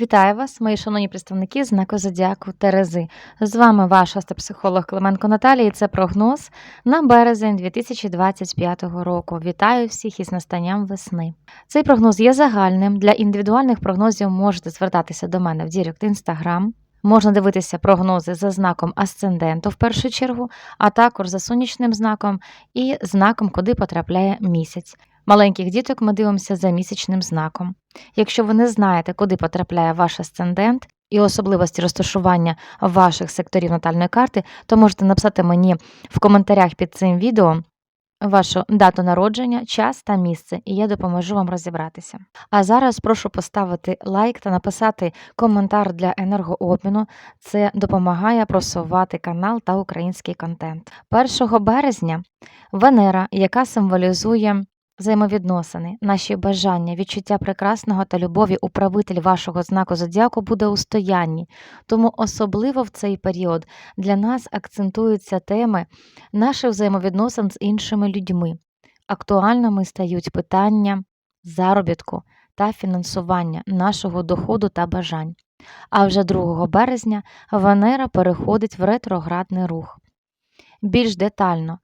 Вітаю вас, мої шановні представники знаку Зодіаку Терези. З вами ваш астропсихолог Клименко Наталія. Це прогноз на березень 2025 року. Вітаю всіх із настанням весни. Цей прогноз є загальним. Для індивідуальних прогнозів можете звертатися до мене в Дірект Інстаграм. Можна дивитися прогнози за знаком асценденту в першу чергу, а також за сонячним знаком і знаком, куди потрапляє місяць. Маленьких діток ми дивимося за місячним знаком. Якщо ви не знаєте, куди потрапляє ваш асцендент і особливості розташування ваших секторів натальної карти, то можете написати мені в коментарях під цим відео вашу дату народження, час та місце, і я допоможу вам розібратися. А зараз прошу поставити лайк та написати коментар для енергообміну. Це допомагає просувати канал та український контент. 1 березня Венера, яка символізує взаємовідносини, наші бажання, відчуття прекрасного та любові управитель вашого знаку зодіаку буде у стоянні. Тому особливо в цей період для нас акцентуються теми наших взаємовідносин з іншими людьми. Актуальними стають питання заробітку та фінансування нашого доходу та бажань. А вже 2 березня Венера переходить в ретроградний рух. Більш детально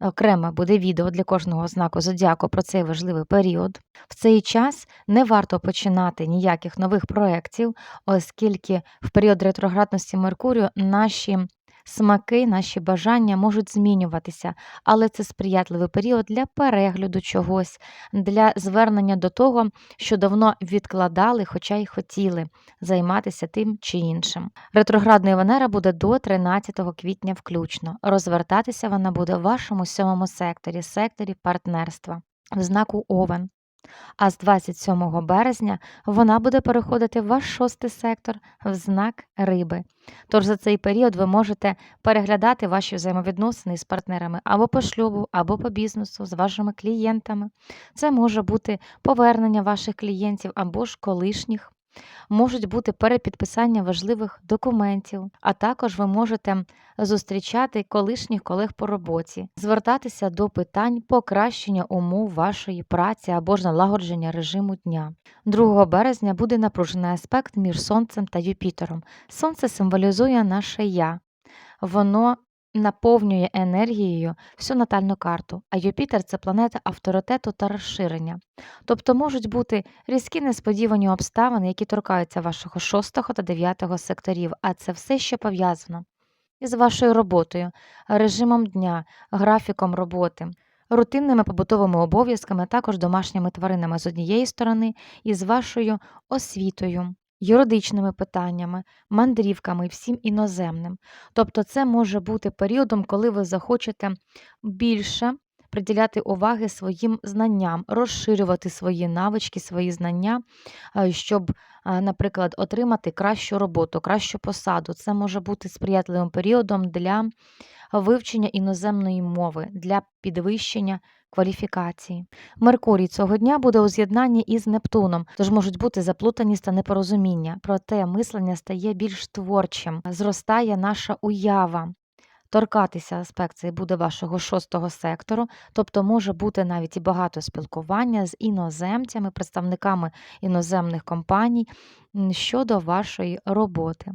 окреме буде відео для кожного знаку зодіаку про цей важливий період. В цей час не варто починати ніяких нових проєктів, оскільки в період ретроградності Меркурію наші смаки, наші бажання можуть змінюватися, але це сприятливий період для перегляду чогось, для звернення до того, що давно відкладали, хоча й хотіли займатися тим чи іншим. Ретроградна Венера буде до 13 квітня включно. Розвертатися вона буде в вашому сьомому секторі, секторі партнерства, в знаку Овен. А з 27 березня вона буде переходити в ваш шостий сектор в знак риби. Тож за цей період ви можете переглядати ваші взаємовідносини з партнерами або по шлюбу, або по бізнесу, з вашими клієнтами. Це може бути повернення ваших клієнтів або ж колишніх. Можуть бути перепідписання важливих документів, а також ви можете зустрічати колишніх колег по роботі, звертатися до питань покращення умов вашої праці або ж налагодження режиму дня. 2 березня буде напружений аспект між Сонцем та Юпітером. Сонце символізує наше я. Воно наповнює енергією всю натальну карту, а Юпітер це планета авторитету та розширення. Тобто можуть бути різкі несподівані обставини, які торкаються вашого 6 та 9 секторів, а це все ще пов'язано із вашою роботою, режимом дня, графіком роботи. Рутинними побутовими обов'язками, також домашніми тваринами з однієї сторони, і з вашою освітою, юридичними питаннями, мандрівками і всім іноземним. Тобто це може бути періодом, коли ви захочете більше приділяти уваги своїм знанням, розширювати свої навички, свої знання, е, щоб, е, наприклад, отримати кращу роботу, кращу посаду. Це може бути сприятливим періодом для вивчення іноземної мови, для підвищення кваліфікації. Меркурій цього дня буде у з'єднанні із Нептуном, тож можуть бути заплутаність та непорозуміння. Проте мислення стає більш творчим, зростає наша уява. Торкатися аспект цей буде вашого шостого сектору, тобто може бути навіть і багато спілкування з іноземцями, представниками іноземних компаній щодо вашої роботи.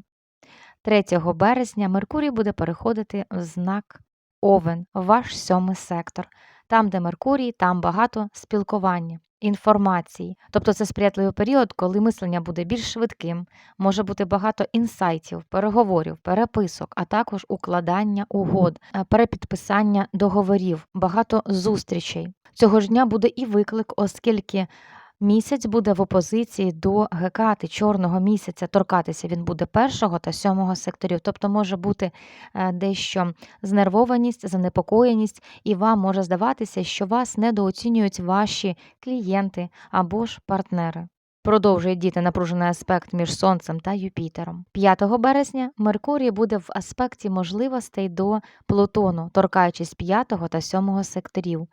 3 березня Меркурій буде переходити в знак Овен, ваш сьомий сектор. Там, де Меркурій, там багато спілкування, інформації. Тобто це сприятливий період, коли мислення буде більш швидким, може бути багато інсайтів, переговорів, переписок, а також укладання угод, е, перепідписання договорів, багато зустрічей. Цього ж дня буде і виклик, оскільки Місяць буде в опозиції до гекати чорного місяця. Торкатися він буде першого та сьомого секторів, тобто може бути е, дещо знервованість, занепокоєність, і вам може здаватися, що вас недооцінюють ваші клієнти або ж партнери. Продовжує діти напружений аспект між Сонцем та Юпітером. 5 березня Меркурій буде в аспекті можливостей до Плутону, торкаючись 5 та 7 секторів.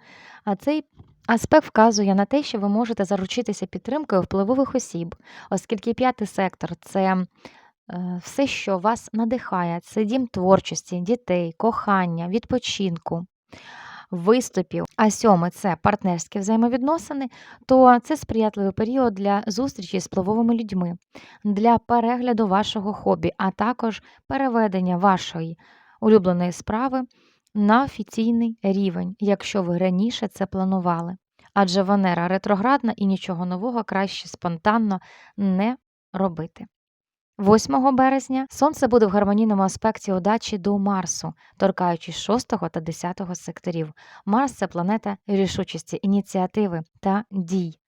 А цей Аспект вказує на те, що ви можете заручитися підтримкою впливових осіб, оскільки п'ятий сектор це е, все, що вас надихає, це дім творчості, дітей, кохання, відпочинку. виступів, а сьоме це партнерські взаємовідносини, то це сприятливий період для зустрічі з впливовими людьми, для перегляду вашого хобі, а також переведення вашої улюбленої справи на офіційний рівень, якщо ви раніше це планували. Адже Венера ретроградна і нічого нового краще спонтанно не робити. 8 березня Сонце буде в гармонійному аспекті удачі до Марсу, торкаючись 6 та 10 секторів. Марс це планета рішучості, ініціативи та дій.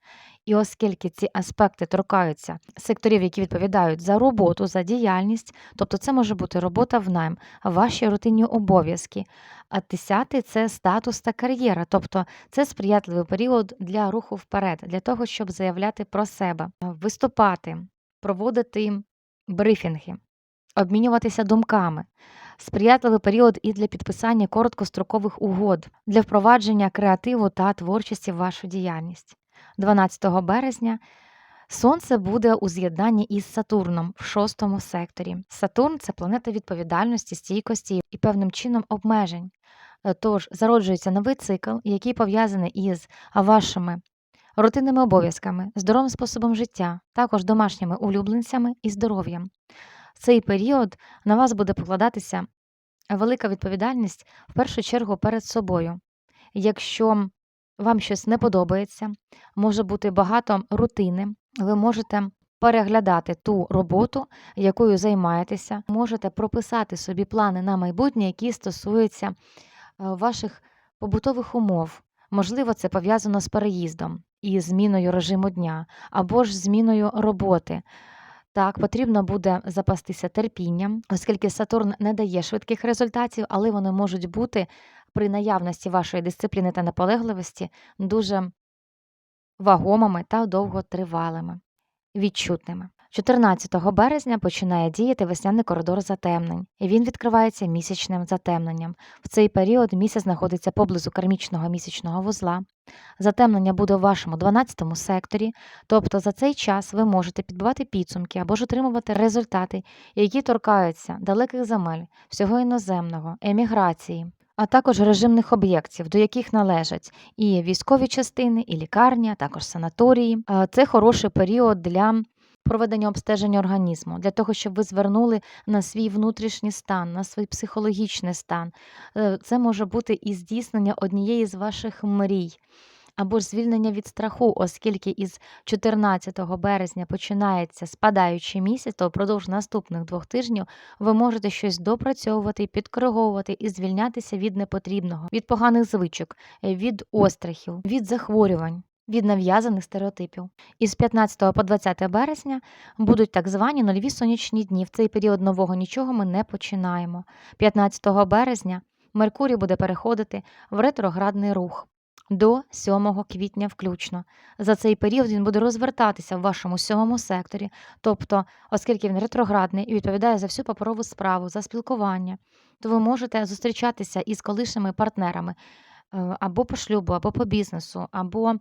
І оскільки ці аспекти торкаються секторів, які відповідають за роботу, за діяльність, тобто це може бути робота в найм, ваші рутинні обов'язки. А 10 це статус та кар'єра, тобто це сприятливий період для руху вперед, для того, щоб заявляти про себе, виступати, проводити брифінги, обмінюватися думками. Сприятливий період і для підписання короткострокових угод, для впровадження креативу та творчості в вашу діяльність. 12 березня Сонце буде у з'єднанні із Сатурном в шостому секторі. Сатурн це планета відповідальності, стійкості і певним чином обмежень. Тож зароджується новий цикл, який пов'язаний із вашими рутинними обов'язками, здоровим способом життя, також домашніми улюбленцями і здоров'ям. В цей період на вас буде покладатися велика відповідальність в першу чергу перед собою. Якщо вам щось не подобається, може бути багато рутини, ви можете переглядати ту роботу, якою займаєтеся, можете прописати собі плани на майбутнє, які стосуються е, ваших побутових умов. Можливо, це пов'язано з переїздом і зміною режиму дня, або ж зміною роботи. Так, потрібно буде запастися терпінням, оскільки Сатурн не дає швидких результатів, але вони можуть бути при наявності вашої дисципліни та наполегливості дуже вагомими та довготривалими, відчутними. 14 березня починає діяти весняний коридор затемнень, і він відкривається місячним затемненням. В цей період місяць знаходиться поблизу кармічного місячного вузла. Затемнення буде у вашому 12 секторі, тобто за цей час ви можете підбивати підсумки або ж отримувати результати, які торкаються далеких земель, всього іноземного, еміграції, а також режимних об'єктів, до яких належать і військові частини, і лікарні, а також санаторії. Це хороший період для проведення обстеження організму, для того, щоб ви звернули на свій внутрішній стан, на свій психологічний стан. Е, Це може бути і здійснення однієї з ваших мрій. Або ж звільнення від страху, оскільки із 14 березня починається спадаючий місяць, то впродовж наступних двох тижнів ви можете щось допрацьовувати, підкориговувати і звільнятися від непотрібного, від поганих звичок, е, від острахів, від захворювань. Від нав'язаних стереотипів. Із 15 по 20 березня будуть так звані нульові сонячні дні. В цей період нового нічого ми не починаємо. 15 березня Меркурій буде переходити в ретроградний рух до 7 квітня включно. За цей період він буде розвертатися в вашому сьомому секторі, тобто, оскільки він ретроградний і відповідає за всю паперову справу, за спілкування, то ви можете зустрічатися із колишніми партнерами. Е, Або по шлюбу, або по бізнесу, або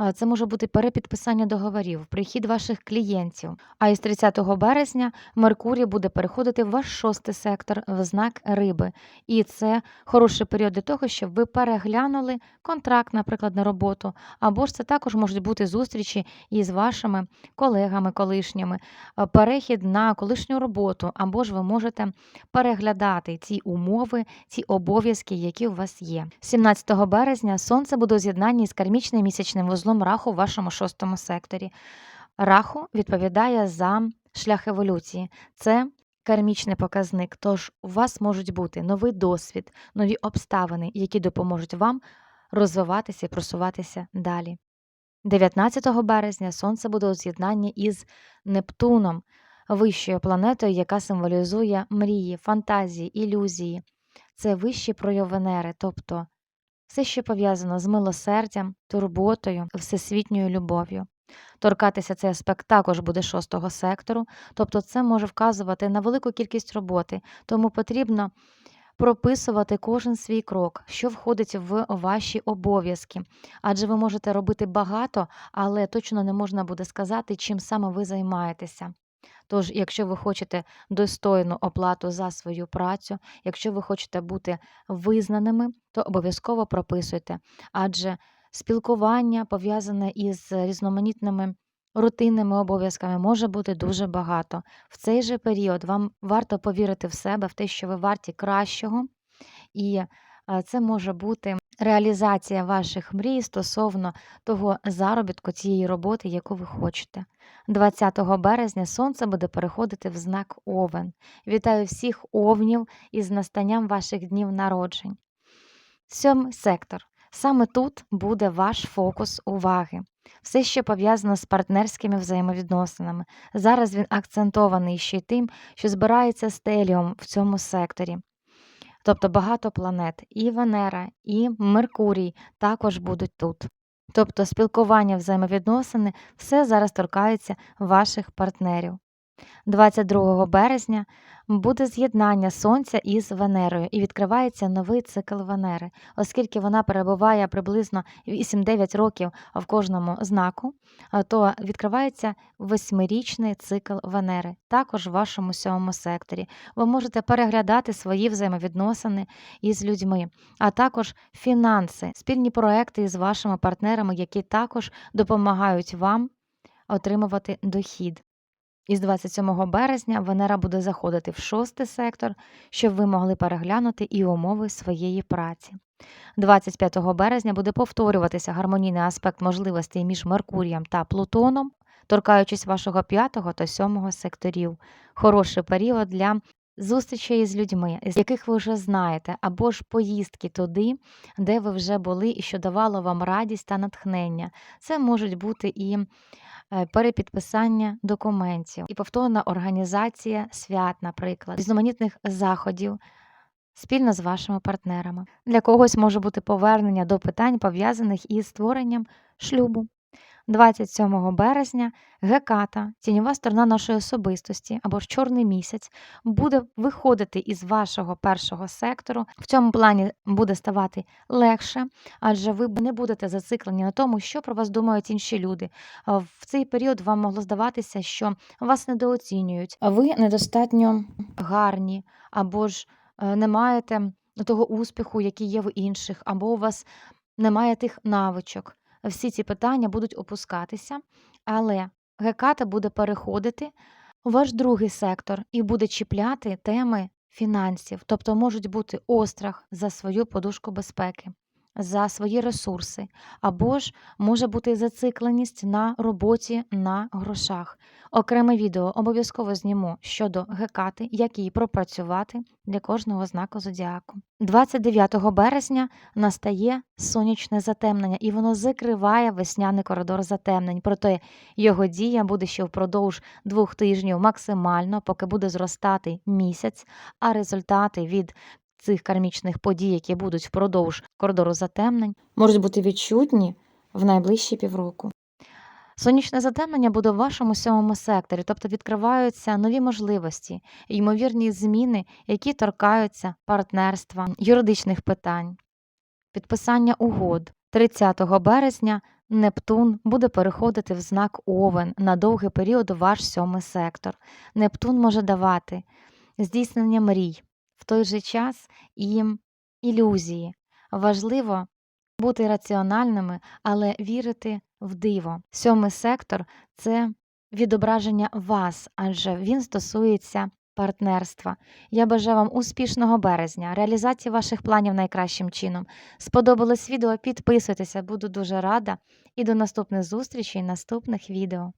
е, це може бути перепідписання договорів, прихід ваших клієнтів. А із 30 березня Меркурій буде переходити в ваш шостий сектор в знак риби. І це хороший період для того, щоб ви переглянули контракт, наприклад, на роботу, або ж це також можуть бути зустрічі із вашими колегами колишніми, е, перехід на колишню роботу, або ж ви можете переглядати ці умови, ці обов'язки, які у вас є. 17 березня сонце буде у з'єднанні з кармічним місячним вузлом раху в вашому шостому секторі. Раху відповідає за шлях еволюції. Це кармічний показник, тож у вас можуть бути новий досвід, нові обставини, які допоможуть вам розвиватися і просуватися далі. 19 березня сонце буде у з'єднанні із Нептуном, вищою планетою, яка символізує мрії, фантазії, ілюзії. Це вищий прояв Венери, тобто все, що пов'язано з милосердям, турботою, всесвітньою любов'ю. Торкатися цей аспект також буде шостого сектору, тобто це може вказувати на велику кількість роботи, тому потрібно прописувати кожен свій крок, що входить в ваші обов'язки. Адже ви можете робити багато, але точно не можна буде сказати, чим саме ви займаєтеся. Тож, якщо ви хочете достойну оплату за свою працю, якщо ви хочете бути визнаними, то обов'язково прописуйте. Адже спілкування пов'язане із різноманітними рутинними обов'язками може бути дуже багато. В цей же період вам варто повірити в себе, в те, що ви варті кращого, і це може бути реалізація ваших мрій стосовно того заробітку цієї роботи, яку ви хочете. 20 березня сонце буде переходити в знак Овен. Вітаю всіх овнів із настанням ваших днів народжень. Сьомий сектор. Саме тут буде ваш фокус уваги. Все, що пов'язано з партнерськими взаємовідносинами. Зараз він акцентований ще й тим, що збирається стеліум в цьому секторі. Тобто багато планет, і Венера, і Меркурій також будуть тут. Тобто спілкування, взаємовідносини, все зараз торкається ваших партнерів. 22 березня буде з'єднання Сонця із Венерою і відкривається новий цикл Венери, оскільки вона перебуває приблизно 8-9 років в кожному знаку, то відкривається восьмирічний цикл Венери, також в вашому сьомому секторі. Ви можете переглядати свої взаємовідносини із людьми, а також фінанси, спільні проекти із вашими партнерами, які також допомагають вам отримувати дохід. Із 27 березня Венера буде заходити в шостий сектор, щоб ви могли переглянути і умови своєї праці. 25 березня буде повторюватися гармонійний аспект можливостей між Меркурієм та Плутоном, торкаючись вашого 5 та 7 секторів. Хороший період для зустрічей з людьми, з яких ви вже знаєте, або ж поїздки туди, де ви вже були і що давало вам радість та натхнення. Це можуть бути і перепідписання документів, і повторна організація свят, наприклад, різноманітних заходів. Спільно з вашими партнерами. Для когось може бути повернення до питань, пов'язаних із створенням шлюбу. 27 березня Геката, тіньова сторона нашої особистості або ж чорний місяць, буде виходити із вашого першого сектору. В цьому плані буде ставати легше, адже ви не будете зациклені на тому, що про вас думають інші люди. В цей період вам могло здаватися, що вас недооцінюють, а ви недостатньо гарні, або ж е, не маєте того успіху, який є в інших, або у вас немає тих навичок всі ці питання будуть опускатися, але геката буде переходити у ваш другий сектор і буде чіпляти теми фінансів, тобто можуть бути острах за свою подушку безпеки, за свої ресурси, або ж може бути зацикленість на роботі на грошах. Окреме відео обов'язково зніму щодо гекати, як її пропрацювати для кожного знаку зодіаку. 29 березня настає сонячне затемнення, і воно закриває весняний коридор затемнень. Проте його дія буде ще впродовж двох тижнів максимально, поки буде зростати місяць, а результати від цих кармічних подій, які будуть впродовж коридору затемнень, можуть бути відчутні в найближчі півроку. Сонячне затемнення буде в вашому сьомому секторі, тобто відкриваються нові можливості, ймовірні зміни, які торкаються партнерства, юридичних питань, підписання угод. 30 березня Нептун буде переходити в знак Овен на довгий період у ваш сьомий сектор. Нептун може давати здійснення мрій, в той же час і ілюзії. Важливо бути раціональними, але вірити в диво. Сьомий сектор це відображення вас, адже він стосується партнерства. Я бажаю вам успішного березня, реалізації ваших планів найкращим чином. Сподобалось відео? Підписуйтеся, буду дуже рада. І до наступних зустрічей, наступних відео.